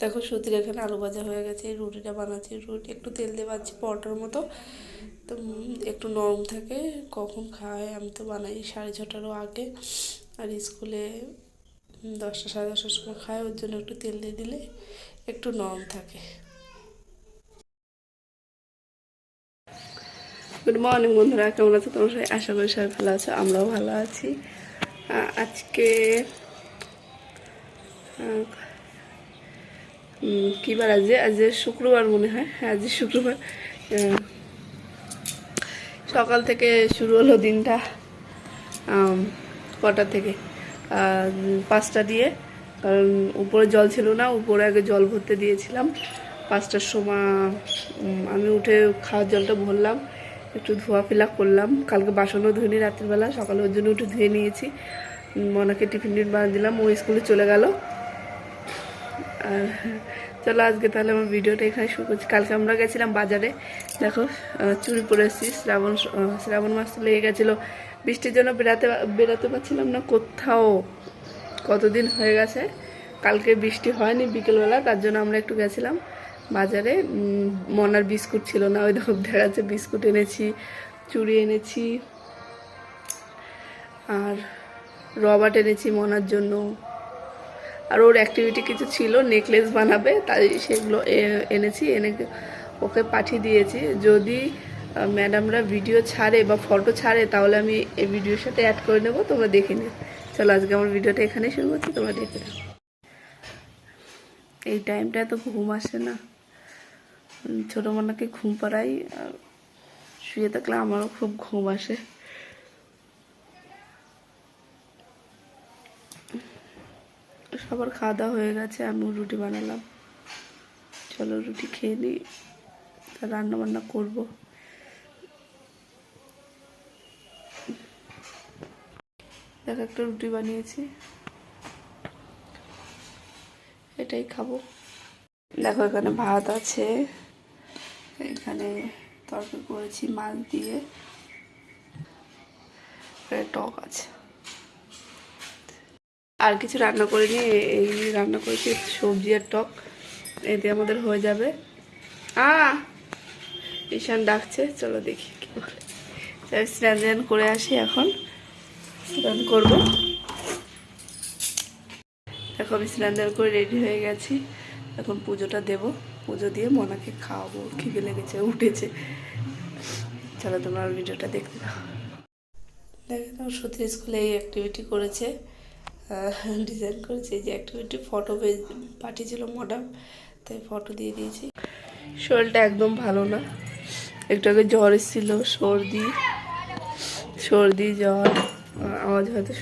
দেখো সুতির এখানে আলু ভাজা হয়ে গেছে রুটিটা বানাচ্ছি। রুটি একটু তেল দিয়ে বাচ্ছি পরোটার মতো। তো একটু নরম থাকে, কখন খায় আমি তো বানাই সাড়ে ছটারও আগে। আর স্কুলে দশটা, সাড়ে দশটার সময় খায়, ওর জন্য একটু তেল দিয়ে দিলে একটু নরম থাকে। গুড মর্নিং বন্ধুরা, কেমন আছো? তোমার সবাই আশা করি সবাই ভালো আছো, আমরাও ভালো আছি। আজকে আহ, উম, কি বার আজকে আজ শুক্রবার মনে হয়। হ্যাঁ আজ শুক্রবার। সকাল থেকে শুরু হলো দিনটা কটা থেকে? পাঁচটা দিয়ে কারণ উপরে জল ছিল না উপরে আগে জল ভরতে দিয়েছিলাম। পাঁচটার সময় আমি উঠে খাওয়ার জলটা ভরলাম একটু ধোয়া ফেলা করলাম। কালকে বাসনও ধুইনি রাত্রিবেলা সকালে ওর জন্য উঠে ধুয়ে নিয়েছি। মনাকে টিফিন টিফিন বানিয়ে দিলাম ও স্কুলে চলে গেল। আর চলো আজকে তাহলে আমার ভিডিওটা এখানে শুরু করছি। কালকে আমরা গেছিলাম বাজারে। দেখো চুরি পরে এসেছি। শ্রাবণ শ্রাবণ মাস তো লেগে গেছিল। বৃষ্টির জন্য বেরাতে বেরাতে পারছিলাম না কোথাও। কতদিন হয়ে গেছে? কালকে বৃষ্টি হয়নি বিকেলবেলা, তার জন্য আমরা একটু গেছিলাম বাজারে। মনার বিস্কুট ছিল না, ওই দেখো, দেখা যাচ্ছে বিস্কুট এনেছি, চুড়ি এনেছি। আর রবার্ট এনেছি মনার জন্য। আর ওর অ্যাক্টিভিটি কিছু ছিল নেকলেস বানাবে, তাই সেগুলো এনেছি, এনে ওকে পাঠিয়ে দিয়েছি। যদি ম্যাডামরা ভিডিও ছাড়ে বা ফটো ছাড়ে, তাহলে আমি এই ভিডিওর সাথে অ্যাড করে নেব, তোমরা দেখে নিও। চলো, আজকে আমার ভিডিওটা এখানেই শুরু করছি, তোমরা দেখে নাও। এই টাইমটা তো ঘুম আসে না। ছোটো মানাকে ঘুম পাড়াই শুয়ে থাকলে আমারও খুব ঘুম আসে। সবার খাওয়া দাওয়া হয়ে গেছে, আমিও রুটি বানালাম। চলো রুটি খেয়ে নিই রান্না বান্না করব। দেখ একটা রুটি বানিয়েছি। এটাই খাব। দেখো এখানে ভাত আছে, এখানে তরকারি করেছি মাছ দিয়ে টক আছে। আর কিছু রান্না করিনি এই রান্না করেছি সবজি আর টক। এতে আমাদের হয়ে যাবে। আ, ঈশান ডাকছে, চলো দেখি কি তাই স্নান করে আসি এখন। স্নান করব। দেখো, আমি স্নান করে রেডি হয়ে গেছি। এখন পুজোটা দেব। পুজো দিয়ে মনাকে খাওয়াবো। খিদে লেগেছে, উঠেছে। চলো তোমরা ভিডিওটা দেখতে দাও দেখে সত্যি স্কুলে এই অ্যাক্টিভিটি করেছে। ডিজাইন করেছে যে অ্যাক্টিভিটি ফটো পাঠিয়েছিল ম্যাডাম তাই ফটো দিয়ে দিয়েছি। শরীরটা একদম ভালো না। একটু আগে জ্বর এসেছিল, সর্দি সর্দি, জ্বর, আওয়াজ হয়তো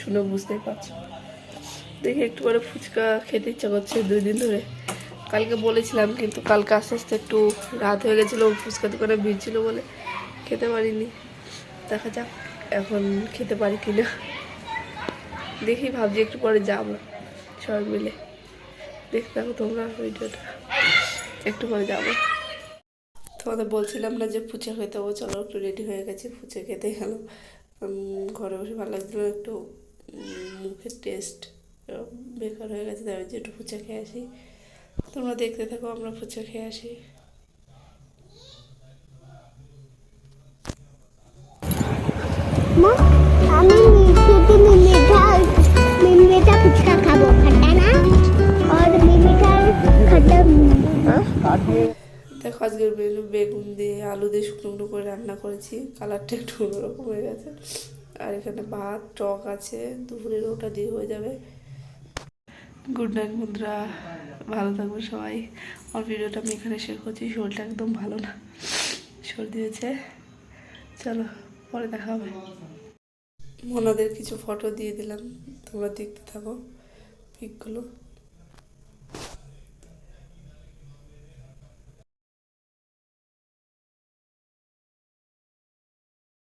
শুনে বুঝতেই পারছ। দেখি একটু করে ফুচকা খেতে ইচ্ছা করছে দুই দিন ধরে। কালকে বলেছিলাম, কিন্তু কালকে আস্তে আস্তে একটু রাত হয়ে গেছিল, ফুচকা দোকানে ভিড় ছিল বলে খেতে পারিনি। দেখা যাক, এখন খেতে পারি কিনা। দেখি, ভাবছি একটু পরে যাব। সবাই মিলে। দেখতে থাকো তোমরা ভিডিওটা একটু পরে যাব। তোমাদের বলছিলাম না যে ফুচকা খেতে হব চলো, একটু রেডি হয়ে গেছে। ফুচকা খেতে গেল। ঘরে বসে ভালো লাগছিল একটু মুখের টেস্ট বেকার হয়ে গেছে, তাই যে একটু ফুচকা খেয়ে আসি। তোমরা দেখতে থাকো, আমরা ফুচকা খেয়ে আসি। মা, আমি দেখো আজকের বেগুন দিয়ে আলু দিয়ে শুকনো করে রান্না করেছি। কালারটা একটু অন্যরকম হয়ে গেছে। আর এখানে ভাত, টক আছে। দুপুরের ওটা দিয়ে হয়ে যাবে। গুড নাইট বন্ধুরা ভালো থাকবে সবাই। আমার ভিডিওটা আমি এখানে শেয়ার করছি। শরীরটা একদম ভালো না। সর্দি হয়েছে। চলো, পরে দেখা হবে। মনাদের কিছু ফটো দিয়ে দিলাম। তোমরা দেখতে থাকো। পিকগুলো